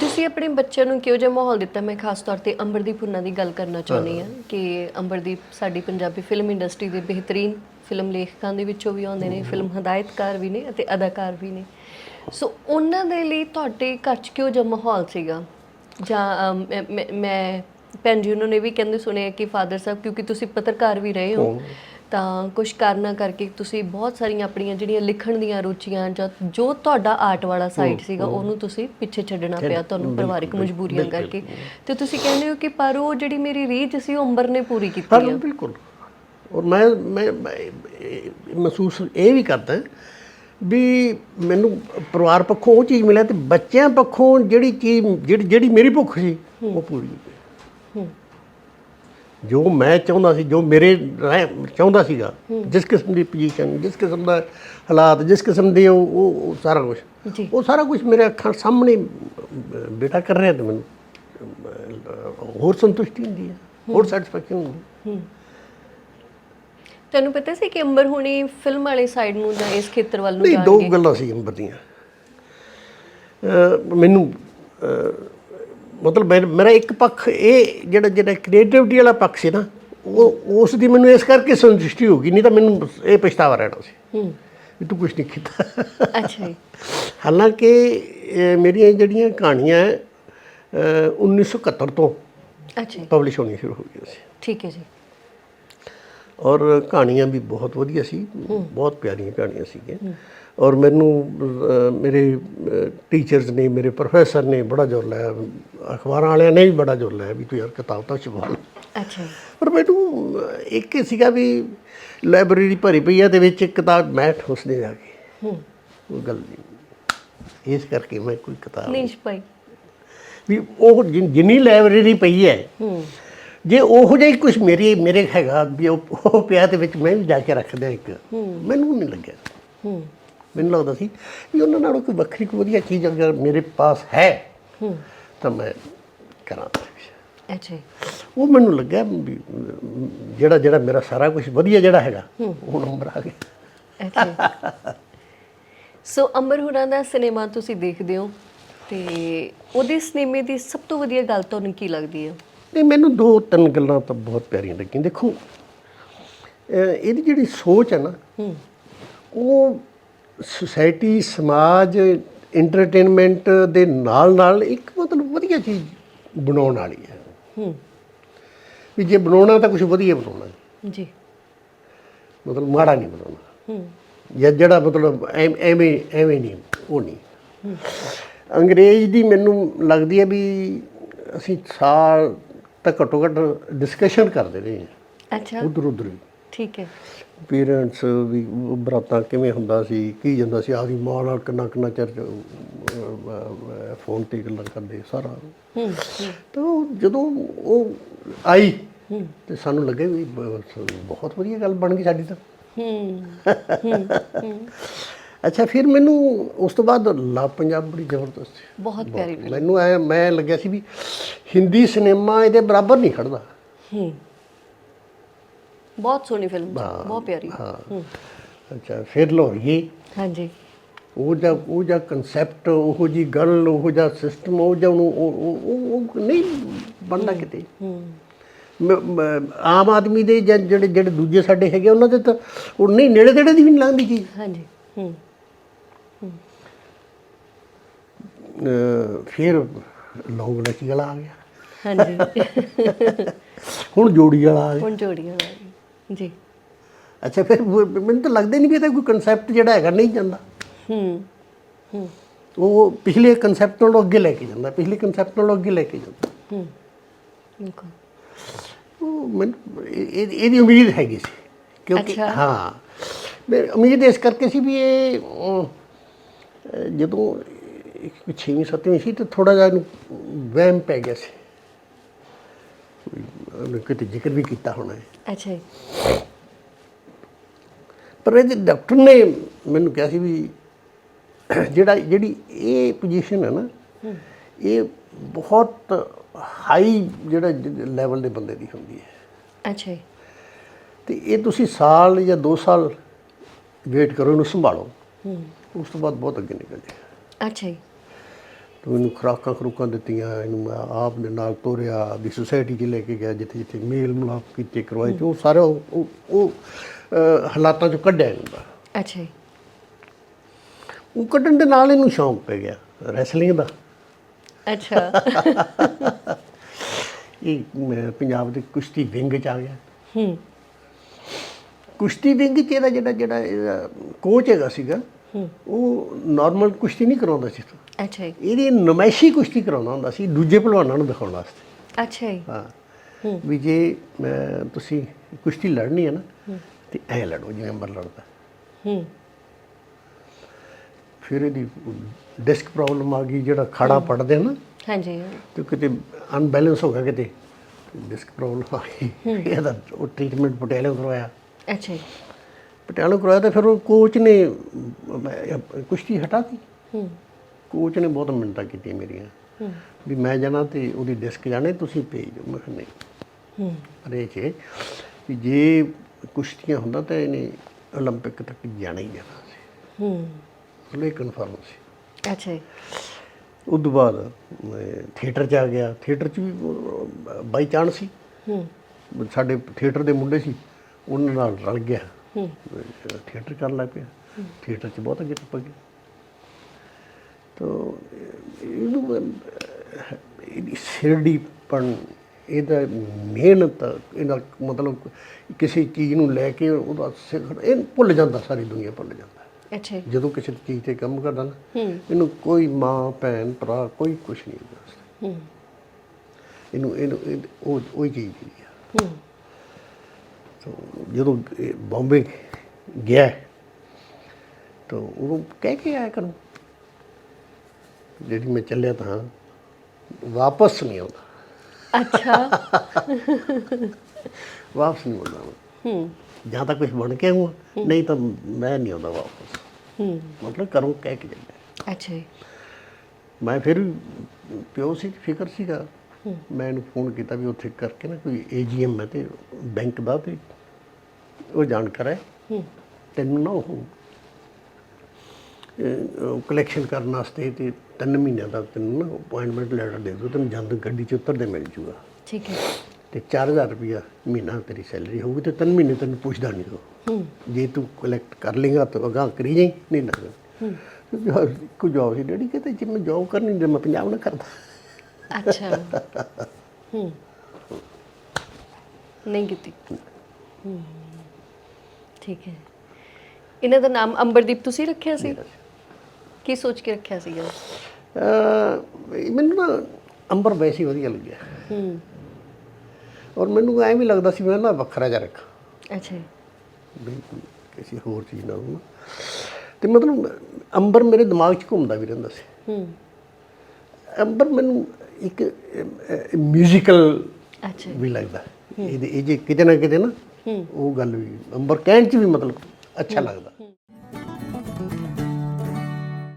ਤੁਸੀਂ ਆਪਣੇ ਬੱਚਿਆਂ ਨੂੰ ਕਿਹੋ ਜਿਹਾ ਮਾਹੌਲ ਦਿੱਤਾ? ਮੈਂ ਖਾਸ ਤੌਰ ਤੇ ਅੰਬਰਦੀਪ ਹੁਣਾਂ ਦੀ ਗੱਲ ਕਰਨਾ ਚਾਹੁੰਦੀ ਹਾਂ। ਕਿ ਅੰਬਰਦੀਪ ਸਾਡੀ ਪੰਜਾਬੀ ਫਿਲਮ ਇੰਡਸਟਰੀ ਦੇ ਬਿਹਤਰੀਨ ਫਿਲਮ ਲੇਖਕਾਂ ਦੇ ਵਿੱਚੋਂ ਵੀ ਆਉਂਦੇ ਨੇ ਫਿਲਮ ਹਦਾਇਤਕਾਰ ਵੀ ਨੇ ਅਤੇ ਅਦਾਕਾਰ ਵੀ ਨੇ। ਸੋ ਉਹਨਾਂ ਦੇ ਲਈ ਤੁਹਾਡੇ ਘਰ 'ਚ ਕਿਹੋ ਜਿਹਾ ਮਾਹੌਲ ਸੀਗਾ? ਜਾਂ ਮੈਂ ਭੈਣ ਜੀ ਉਹਨਾਂ ਨੇ ਵੀ ਕਹਿੰਦੇ ਸੁਣਿਆ ਕਿ ਫਾਦਰ ਸਾਹਿਬ ਕਿਉਂਕਿ ਤੁਸੀਂ ਪੱਤਰਕਾਰ ਵੀ ਰਹੇ ਹੋ। ਤਾਂ ਕੁਝ ਕਾਰਨਾਂ ਕਰਕੇ ਤੁਸੀਂ ਬਹੁਤ ਸਾਰੀਆਂ ਆਪਣੀਆਂ ਜਿਹੜੀਆਂ ਲਿਖਣ ਦੀਆਂ ਰੁਚੀਆਂ ਜਾਂ ਜੋ ਤੁਹਾਡਾ ਆਰਟ ਵਾਲਾ ਸਾਈਡ ਸੀਗਾ ਉਹਨੂੰ ਤੁਸੀਂ ਪਿੱਛੇ ਛੱਡਣਾ ਪਿਆ ਤੁਹਾਨੂੰ ਪਰਿਵਾਰਕ ਮਜਬੂਰੀਆਂ ਕਰਕੇ। ਤੇ ਤੁਸੀਂ ਕਹਿੰਦੇ ਹੋ ਕਿ ਪਰ ਉਹ ਜਿਹੜੀ ਮੇਰੀ ਰੀਝ ਸੀ ਉਹ ਅੰਬਰ ਨੇ ਪੂਰੀ ਕੀਤੀ ਹਾਂ ਬਿਲਕੁਲ। ਔਰ ਮੈਂ ਮੈਂ ਮਹਿਸੂਸ ਇਹ ਵੀ ਕਰਦਾ ਵੀ ਮੈਨੂੰ ਪਰਿਵਾਰ ਪੱਖੋਂ ਉਹ ਚੀਜ਼ ਮਿਲਿਆ ਤੇ ਬੱਚਿਆਂ ਪੱਖੋਂ ਜਿਹੜੀ ਚੀਜ਼ ਜਿਹੜੀ ਮੇਰੀ ਭੁੱਖ ਸੀ ਉਹ ਪੂਰੀ ਹੋਈ। ਜੋ ਮੈਂ ਚਾਹੁੰਦਾ ਸੀ ਜੋ ਮੇਰੇ ਰਹਿ- ਚਾਹੁੰਦਾ ਸੀਗਾ ਜਿਸ ਕਿਸਮ ਦੀ ਪੋਜੀਸ਼ਨ ਜਿਸ ਕਿਸਮ ਦਾ ਹਾਲਾਤ ਜਿਸ ਕਿਸਮ ਦੇ ਉਹ ਉਹ ਉਹ ਸਾਰਾ ਕੁਝ ਜੀ। ਉਹ ਸਾਰਾ ਕੁਝ ਮੇਰੇ ਅੱਖਾਂ ਸਾਹਮਣੇ ਅਹ, ਬੇਟਾ ਕਰ ਰਿਹਾ ਤੇ ਮੈਨੂੰ ਅਹ, ਹੋਰ ਸੰਤੁਸ਼ਟੀ ਹੁੰਦੀ ਹੈ ਹੋਰ ਸੈਟੀਸਫੈਕਸ਼ਨ ਹੁੰਦੀ ਹੈ। ਤੈਨੂੰ ਪਤਾ ਸੀ ਕਿ ਅੰਬਰ ਹੁਣੀ ਫਿਲਮ ਵਾਲੇ ਸਾਈਡ ਨੂੰ ਜਾਂ ਇਸ ਖੇਤਰ ਵੱਲ ਨੂੰ ਨਹੀਂ ਦੋ ਜਾਣਗੇ? ਗੱਲਾਂ ਸੀ ਅੰਬਰ ਦੀਆਂ। ਅਹ ਮੈਨੂੰ ਅਹ ਮਤਲਬ ਮੇਰ- ਇੱਕ ਪੱਖ ਇਹ ਜਿਹੜਾ ਜਿਹੜਾ ਕ੍ਰੀਏਟੀਵਿਟੀ ਵਾਲਾ ਪੱਖ ਸੀ ਨਾ ਉਹ ਉਸ ਦੀ ਮੈਨੂੰ ਇਸ ਕਰਕੇ ਸੰਤੁਸ਼ਟੀ ਹੋ ਗਈ ਨਹੀਂ ਤਾਂ ਮੈਨੂੰ ਇਹ ਪਛਤਾਵਾ ਰਹਿਣਾ ਸੀ ਹੂੰ। ਵੀ ਤੂੰ ਕੁਝ ਨਹੀਂ ਕੀਤਾ। ਅੱਛਾ ਜੀ। ਹਾਲਾਂਕਿ ਮੇਰੀਆਂ ਜਿਹੜੀਆਂ ਕਹਾਣੀਆਂ ਹੈ, ਅਹ 1971 ਤੋਂ ਅੱਛਾ ਪਬਲਿਸ਼ ਹੋਣੀ ਸ਼ੁਰੂ ਹੋ ਗਈਆਂ ਸੀ। ਠੀਕ ਹੈ ਜੀ। ਔਰ ਕਹਾਣੀਆਂ ਵੀ ਬਹੁਤ ਵਧੀਆ ਸੀ ਬਹੁਤ ਪਿਆਰੀਆਂ ਕਹਾਣੀਆਂ ਸੀਗੀਆਂ। ਔਰ ਮੈਨੂੰ ਮੇਰੇ ਟੀਚਰਸ ਨੇ ਮੇਰੇ ਪ੍ਰੋਫੈਸਰ ਨੇ ਬੜਾ ਜ਼ੋਰ ਲਾਇਆ ਅਖਬਾਰਾਂ ਵਾਲਿਆਂ ਨੇ ਵੀ ਬੜਾ ਜ਼ੋਰ ਲਾਇਆ ਵੀ ਤੂੰ ਯਾਰ ਕਿਤਾਬ ਤਾਂ ਛਪਾ। ਅੱਛਾ। ਪਰ ਮੈਨੂੰ ਇੱਕ ਹੀ ਸੀਗਾ ਵੀ ਲਾਇਬ੍ਰੇਰੀ ਭਰੀ ਪਈ ਹੈ ਤੇ ਵਿੱਚ ਕਿਤਾਬ ਮੈਂ ਠੋਸਦੇ ਜਾ ਕੇ। ਹੂੰ। ਉਹ ਗੱਲ ਨਹੀਂ ਇਸ ਕਰਕੇ ਮੈਂ ਕੋਈ ਕਿਤਾਬ ਨਹੀਂ ਛਪਾਈ। ਵੀ ਉਹ ਜਿੰਨੀ ਲਾਇਬ੍ਰੇਰੀ ਪਈ ਹੈ ਹੂੰ। ਜੇ ਉਹੋ ਜਿਹਾ ਹੀ ਕੁਝ ਮੇਰੀ ਮੇਰੇ ਹੈਗਾ ਵੀ ਉਹ ਉਹ ਪਿਆ ਤੇ ਵਿੱਚ ਮੈਂ ਵੀ ਜਾ ਕੇ ਰੱਖ ਦਿਆਂ ਇੱਕ। ਮੈਨੂੰ ਨਹੀਂ ਲੱਗਿਆ। ਹੂੰ। ਮੈਨੂੰ ਲੱਗਦਾ ਸੀ ਵੀ ਉਹਨਾਂ ਨਾਲੋਂ ਕੋਈ ਵੱਖਰੀ ਕੋਈ ਵਧੀਆ ਚੀਜ਼ ਅਗਰ ਮੇਰੇ ਪਾਸ ਹੈ ਹੂੰ। ਤਾਂ ਮੈਂ ਕਰਾਂ। ਅੱਛਾ ਉਹ ਮੈਨੂੰ ਲੱਗਿਆ ਵੀ ਜਿਹੜਾ ਜਿਹੜਾ ਮੇਰਾ ਸਾਰਾ ਕੁਝ ਵਧੀਆ ਜਿਹੜਾ ਹੈਗਾ ਉਹ ਨੰਬਰ ਆ ਗਿਆ। ਅੱਛਾ। ਸੋ ਅੰਬਰ ਹੁਰਾਂ ਦਾ ਸਿਨੇਮਾ ਤੁਸੀਂ ਦੇਖਦੇ ਹੋ ਤੇ ਉਹਦੇ ਸਿਨੇਮੇ ਦੀ ਸਭ ਤੋਂ ਵਧੀਆ ਗੱਲ ਤੁਹਾਨੂੰ ਕੀ ਲੱਗਦੀ ਹੈ? ਨਹੀਂ ਮੈਨੂੰ ਦੋ ਤਿੰਨ ਗੱਲਾਂ ਤਾਂ ਬਹੁਤ ਪਿਆਰੀਆਂ ਲੱਗੀਆਂ। ਦੇਖੋ ਇਹਦੀ ਜਿਹੜੀ ਸੋਚ ਹੈ ਨਾ ਉਹ ਸੁਸਾਇਟੀ ਸਮਾਜ ਐਂਟਰਟੇਨਮੈਂਟ ਦੇ ਨਾਲ ਨਾਲ ਇੱਕ ਮਤਲਬ ਵਧੀਆ ਚੀਜ਼ ਬਣਾਉਣ ਵਾਲੀ ਹੈ। ਹੂੰ। ਵੀ ਜੇ ਬਣਾਉਣਾ ਤਾਂ ਕੁਝ ਵਧੀਆ ਬਣਾਉਣਾ ਜੀ। ਮਤਲਬ ਮਾੜਾ ਨਹੀਂ ਬਣਾਉਣਾ। ਹੂੰ। ਜਾਂ ਜਿਹੜਾ ਮਤਲਬ ਐਵੇਂ ਐਵੇਂ ਨਹੀਂ ਉਹ ਨਹੀਂ। ਅੰਗਰੇਜ਼ ਦੀ ਮੈਨੂੰ ਲੱਗਦੀ ਹੈ ਵੀ ਅਸੀਂ ਸਾਲ ਤੱਕ ਘੱਟੋ ਘੱਟ ਡਿਸਕਸ਼ਨ ਕਰਦੇ ਰਹੇ ਅੱਛਾ। ਉਧਰ ਉਧਰ ਠੀਕ ਹੈ। ਪੇਰੈਂਟਸ ਵੀ ਬਰਾਤਾਂ ਕਿਵੇਂ ਹੁੰਦਾ ਸੀ ਕੀ ਜਾਂਦਾ ਸੀ ਆਦੀ ਮਾਂ ਨਾਲ ਕਿੰਨਾ ਕਿੰਨਾ ਚਿਰ ਫੋਨ ਤੇ ਗੱਲਾਂ ਕਰਦੇ ਸਾਰਾ। ਹੂੰ ਤਾਂ ਜਦੋਂ ਉਹ ਆਈ ਤੇ ਸਾਨੂੰ ਲੱਗੇ ਵੀ ਬਹੁਤ ਵਧੀਆ ਗੱਲ ਬਣ ਗਈ ਸਾਡੀ ਤਾਂ। ਹੂੰ ਅੱਛਾ ਫਿਰ ਮੈਨੂੰ ਉਸ ਤੋਂ ਬਾਅਦ ਲਾ ਪੰਜਾਬ ਬੜੀ ਜ਼ਬਰਦਸਤ ਸੀ। ਬਹੁਤ ਪਿਆਰੀ ਮੈਨੂੰ ਐ ਮੈਂ ਲੱਗਿਆ ਸੀ ਵੀ ਹਿੰਦੀ ਸਿਨੇਮਾ ਇਹਦੇ ਬਰਾਬਰ ਨਹੀਂ ਖੜਦਾ। ਹੂੰ। ਬਹੁਤ ਸੋਹਣੀ ਫਿਲਮ ਹਾਂ, ਬਹੁਤ ਪਿਆਰੀ। ਹਾਂ। ਅੱਛਾ ਫਿਰ ਲੋਰੀਏ ਹਾਂਜੀ। ਉਹ ਜਿਹਾ ਉਹ ਜਿਹਾ ਕਨਸੈਪਟ ਉਹ ਜੀ ਗੱਲ ਉਹ ਜਿਹਾ ਸਿਸਟਮ ਉਹ ਉਹਨੂੰ ਉਹ- ਉਹ ਉਹ- ਉਹ ਨਹੀਂ ਬਣਦਾ ਕਿਤੇ। ਹੂੰ। ਮ- ਮ- ਆਮ ਆਦਮੀ ਦੇ ਜਾਂ ਜਿਹੜੇ ਜਿਹੜੇ ਦੂਜੇ ਸਾਡੇ ਹੈਗੇ ਉਹਨਾਂ ਦੇ ਤਾਂ ਉਹ ਨਹੀਂ ਨੇੜੇ ਤੇੜੇ ਦੀ ਵੀ ਨਹੀਂ ਲੰਘਦੀ ਚੀਜ਼। ਹਾਂਜੀ ਹੂੰ। ਅਹ ਫਿਰ ਲੌਂਗ ਲਚੀ ਵਾਲਾ ਆ ਗਿਆ। ਹਾਂਜੀ। ਹੁਣ ਜੋੜੀ ਵਾਲਾ ਆ ਗਿਆ। ਹੁਣ ਜੋੜੀਆਂ ਵਾਲੀ। ਜੀ। ਅੱਛਾ ਫਿਰ ਮੈਨੂੰ ਤਾਂ ਲੱਗਦਾ ਹੀ ਨਹੀਂ ਵੀ ਇਹਦਾ ਕੋਈ ਕਨਸੈਪਟ ਜਿਹੜਾ ਹੈਗਾ ਨਹੀਂ ਜਾਂਦਾ। ਹੂੰ ਹੂੰ। ਉਹ ਪਿਛਲੇ ਕਨਸੈਪਟ ਨਾਲੋਂ ਅੱਗੇ ਲੈ ਕੇ ਜਾਂਦਾ ਪਿਛਲੇ ਕਨਸੈਪਟ ਨਾਲੋਂ ਅੱਗੇ ਲੈ ਕੇ ਜਾਂਦਾ। ਹੂੰ ਬਿਲਕੁਲ। ਉਹ ਮੈਨੂੰ ਇਹ- ਇਹ- ਇਹਦੀ ਉਮੀਦ ਹੈਗੀ ਸੀ। ਕਿਉਂਕਿ ਅੱਛਾ। ਹਾਂ ਮੈਂ ਉਮੀਦ ਇਸ ਕਰਕੇ ਸੀ ਵੀ ਇਹ ਅਮ, ਅਹ, ਜਦੋਂ ਇੱਕ ਛੇਵੀਂ ਸੱਤਵੀਂ ਸੀ ਤੇ ਥੋੜਾ ਜਿਹਾ ਇਹਨੂੰ ਵਹਿਮ ਪੈ ਗਿਆ ਸੀ। ਉਹਨੇ ਕਿਤੇ ਜ਼ਿਕਰ ਵੀ ਕੀਤਾ ਹੋਣਾ ਹੈ। ਅੱਛਾ ਜੀ। ਪਰ ਇਹਦੇ ਡਾਕਟਰ ਨੇ ਮੈਨੂੰ ਕਿਹਾ ਸੀ ਵੀ ਜਿਹੜਾ ਜਿਹੜੀ ਇਹ ਪੋਜੀਸ਼ਨ ਹੈ ਨਾ ਇਹ ਬਹੁਤ ਹਾਈ ਜਿਹੜਾ ਲੈਵਲ ਦੇ ਬੰਦੇ ਦੀ ਹੁੰਦੀ ਹੈ। ਅੱਛਾ ਜੀ। ਤੇ ਇਹ ਤੁਸੀਂ ਸਾਲ ਜਾਂ 2 ਸਾਲ ਵੇਟ ਕਰੋ ਇਹਨੂੰ ਸੰਭਾਲੋ। ਉਸ ਤੋਂ ਬਾਅਦ ਬਹੁਤ ਅੱਗੇ ਨਿਕਲ ਜਾਏਗਾ। ਅੱਛਾ ਜੀ। ਤੂੰ ਇਹਨੂੰ ਖੁਰਾਕਾਂ ਖਰੂਕਾਂ ਦਿੱਤੀਆਂ ਇਹਨੂੰ ਮੈਂ ਆਪ ਦੇ ਨਾਲ ਤੋਰਿਆ ਦੀ ਸੁਸਾਇਟੀ 'ਚ ਲੈ ਕੇ ਗਿਆ ਜਿੱਥੇ ਜਿੱਥੇ ਮੇਲ ਮਿਲਾਪ ਕੀਤੇ ਕਰਵਾਏ ਤੇ ਉਹ ਸਾਰਾ ਉਹ ਉਹ- ਉਹ ਅਹ, ਹਾਲਾਤਾਂ 'ਚੋਂ ਕੱਢਿਆ ਜਾਂਦਾ। ਅੱਛਾ ਜੀ। ਉਹ ਕੱਢਣ ਦੇ ਨਾਲ ਇਹਨੂੰ ਸ਼ੌਂਕ ਪੈ ਗਿਆ ਰੈਸਲਿੰਗ ਦਾ। ਅੱਛਾ। ਇਹ ਮੈਂ ਪੰਜਾਬ ਦੇ ਕੁਸ਼ਤੀ ਵਿੰਗ 'ਚ ਆ ਗਿਆ। ਹੂੰ। ਕੁਸ਼ਤੀ ਵਿੰਗ 'ਚ ਇਹਦਾ ਜਿਹੜਾ ਜਿਹੜਾ ਕੋਚ ਹੈਗਾ ਸੀਗਾ ਉਹ ਨਾਰਮਲ ਕੁਸ਼ਤੀ ਨਹੀਂ ਕਰਾਉਂਦਾ ਸੀ ਅੱਛਾ ਜੀ। ਇਹਦੀ ਨਮਾਇਸ਼ੀ ਕੁਸ਼ਤੀ ਕਰਾਉਂਦਾ ਹੁੰਦਾ ਸੀ ਦੂਜੇ ਪਹਿਲਵਾਨਾਂ ਨੂੰ ਦਿਖਾਉਣ ਵਾਸਤੇ। ਅੱਛਾ ਜੀ। ਹਾਂ। ਵੀ ਜੇ ਤੁਸੀਂ ਕੁਸ਼ਤੀ ਲੜਨੀ ਹੈ ਨਾ ਤੇ ਐ ਲੜੋ ਜਿਵੇਂ ਅੰਬਰ ਲੜਦਾ। ਹੂੰ। ਫਿਰ ਇਹਦੀ ਡਿਸਕ ਪ੍ਰੋਬਲਮ ਆ ਗਈ ਜਿਹੜਾ ਖਾੜਾ ਪੜਦੇ ਨਾ ਹਾਂਜੀ। ਤੇ ਕਿਤੇ ਅਨਬੈਲੈਂਸ ਹੋ ਗਿਆ ਕਿਤੇ ਡਿਸਕ ਪ੍ਰੋਬਲਮ ਆ ਗਈ। ਇਹਦਾ ਉਹ ਟ੍ਰੀਟਮੈਂਟ ਪਟਿਆਲੇ ਕਰਵਾਇਆ ਅੱਛਾ ਜੀ। ਪਟਿਆਲੇ ਕਰਵਾਇਆ ਤਾਂ ਫਿਰ ਉਹ ਕੋਚ ਨੇ ਅਮ, ਕੁਸ਼ਤੀ ਹਟਾਤੀ ਹੂੰ ਕੋਚ ਨੇ ਬਹੁਤ ਮਿੰਨਤਾਂ ਕੀਤੀਆਂ ਮੇਰੀਆਂ ਵੀ ਮੈਂ ਜਾਣਾ ਤੇ ਉਹਦੀ ਡਿਸਕ ਜਾਣੇ ਤੁਸੀਂ ਭੇਜੋ ਮੈਂ ਕਿਹਾ ਨਹੀਂ ਹੂੰ ਪਰ ਇਹ ਚ ਕਿ ਜੇ ਕੁਸ਼ਤੀਆਂ ਹੁੰਦਾ ਤਾਂ ਇਹਨੇ 올림픽 ਤੱਕ ਜਾਣਾ ਹੀ ਜਾਣਾ ਸੀ ਹੂੰ ਉਹਲੇ ਕਨਫਰਮ ਸੀ ਅੱਛਾ ਜੀ ਉਸ ਤੋਂ ਬਾਅਦ ਮੈਂ ਥੀਏਟਰ 'ਚ ਆ ਗਿਆ ਥੀਏਟਰ 'ਚ ਵੀ ਬਾਈ ਚਾਂਸ ਸੀ ਹੂੰ ਸਾਡੇ ਥੀਏਟਰ ਦੇ ਮੁੰਡੇ ਸੀ ਉਹਨਾਂ ਨਾਲ ਰਲ ਗਿਆ ਹੂੰ। ਥੀਏਟਰ ਕਰਨ ਲੱਗ ਪਿਆ। ਥੀਏਟਰ 'ਚ ਬਹੁਤ ਅੱਗੇ ਟੱਪ ਗਿਆ ਤੋ ਇਹਨੂੰ ਅਹ, ਇਹਦੀ ਸਿਰੜੀਪਣ ਇਹਦਾ ਮਿਹਨਤ ਇਹਦਾ ਮਤਲਬ ਕਿਸੇ ਚੀਜ਼ ਨੂੰ ਲੈ ਕੇ ਉਹਦਾ ਸਿੱਖ ਇਹ ਭੁੱਲ ਜਾਂਦਾ ਸਾਰੀ ਦੁਨੀਆ ਭੁੱਲ ਜਾਂਦਾ। ਅੱਛਾ ਜਦੋਂ ਕਿਸੇ ਚੀਜ਼ ਤੇ ਕੰਮ ਕਰਦਾ ਨਾ ਇਹਨੂੰ ਕੋਈ ਮਾਂ ਭੈਣ ਭਰਾ ਕੋਈ ਕੁਝ ਨਹੀਂ ਹੂੰ। ਇਹਨੂੰ ਇਹਨੂੰ ਇਹ- ਉਹ ਉਹ ਹੀ ਚੀਜ਼ ਹੀ ਆ। ਜਦੋਂ ਬੰਬੇ ਗਿਆ ਤਾਂ ਉਹ ਕਹਿ ਕੇ ਆਇਆ ਕਰੂੰ ਜਿਹੜੀ ਮੈਂ ਚੱਲਿਆ ਤਾਂ ਵਾਪਸ ਨਹੀਂ ਆਉਂਦਾ। ਅੱਛਾ। ਵਾਪਸ ਨਹੀਂ ਆਉਂਦਾ। ਹੂੰ। ਜਾਂ ਤਾਂ ਕੁਝ ਬਣ ਕੇ ਆਊਂ ਨਹੀਂ ਤਾਂ ਮੈਂ ਨਹੀਂ ਆਉਂਦਾ ਵਾਪਸ। ਹੂੰ। ਮਤਲਬ ਕਰੂੰ ਕਹਿ ਕੇ ਚੱਲਿਆ ਅੱਛਾ ਜੀ। ਮੈਂ ਫਿਰ ਪਿਓ ਸੀ ਫਿਕਰ ਸੀਗਾ। ਮੈਂ ਇਹਨੂੰ ਫੋਨ ਕੀਤਾ ਵੀ ਉੱਥੇ ਕਰਕੇ ਨਾ ਕੋਈ ਏਜੀਐਮ ਹੈ ਤੇ ਬੈਂਕ ਦਾ ਤੇ ਉਹ ਜਾਣਕਾਰ ਹੈ। ਤੈਨੂੰ ਨਾ ਉਹ ਕਲੈਕਸ਼ਨ ਕਰਨ ਵਾਸਤੇ ਤੇ ਤਿੰਨ ਮਹੀਨਿਆਂ ਦਾ ਤੈਨੂੰ ਨਾ ਅਪਾਇੰਟਮੈਂਟ ਲੈਟਰ ਦੇ ਦੋ ਤੈਨੂੰ ਜਲਦ ਗੱਡੀ 'ਚ ਉਤਰਦੇ ਮਿਲ ਜੂਗਾ। ਠੀਕ ਹੈ। ਤੇ 4000 ਰੁਪਇਆ ਮਹੀਨਾ ਤੇਰੀ ਸੈਲਰੀ ਹੋਊਗੀ ਤੇ ਤਿੰਨ ਮਹੀਨੇ ਤੈਨੂੰ ਪੁੱਛਦਾ ਨਹੀਂ ਉਹ। ਹੂੰ। ਜੇ ਤੂੰ ਕਲੈਕਟ ਕਰ ਲੇਗਾ ਤਾਂ ਅਗਾਂਹ ਕਰੀ ਜਾਈ ਨਹੀਂ ਲੱਗਦਾ ਕੁਝ ਜੋਬ ਸੀ ਡੈਡੀ ਕਹਿੰਦੇ ਜੇ ਮੈਂ ਜੋਬ ਕਰਨੀ ਤੇ ਮੈਂ ਪੰਜਾਬ ਨਾ ਕਰਦਾ। ਅੱਛਾ। ਹੂੰ। ਨਹੀਂ ਕੀਤੀ। ਹੂੰ। ਠੀਕ ਹੈ। ਇਹਨਾਂ ਦਾ ਨਾਮ ਅੰਬਰਦੀਪ ਤੁਸੀਂ ਰੱਖਿਆ ਸੀ? ਕੀ ਸੋਚ ਕੇ ਰੱਖਿਆ ਸੀਗਾ? ਅਹ ਮੈਨੂੰ ਨਾ ਅੰਬਰ ਵੈਸੇ ਵਧੀਆ ਲੱਗਿਆ। ਹੂੰ। ਔਰ ਮੈਨੂੰ ਐਂ ਵੀ ਲੱਗਦਾ ਸੀ ਮੈਂ ਨਾ ਵੱਖਰਾ ਜਿਹਾ ਰੱਖਾਂ। ਅੱਛਾ ਬਿਲਕੁਲ ਕਿਸੇ ਹੋਰ ਚੀਜ਼ ਨਾਲ ਨਾ। ਤੇ ਮਤਲਬ ਅੰਬਰ ਮੇਰੇ ਦਿਮਾਗ 'ਚ ਘੁੰਮਦਾ ਵੀ ਰਹਿੰਦਾ ਸੀ। ਹੂੰ। ਅੰਬਰ ਮੈਨੂੰ ਇੱਕ ਮਿਊਜ਼ੀਕਲ ਅੱਛਾ ਵੀ ਲੱਗਦਾ। ਇਹਦੇ ਇਹ ਜੇ ਕਿਤੇ ਨਾ ਕਿਤੇ ਨਾ ਉਹ ਗੱਲ ਵੀ ਅੰਬਰ ਕਹਿਣ 'ਚ ਵੀ ਮਤਲਬ ਅੱਛਾ ਲੱਗਦਾ।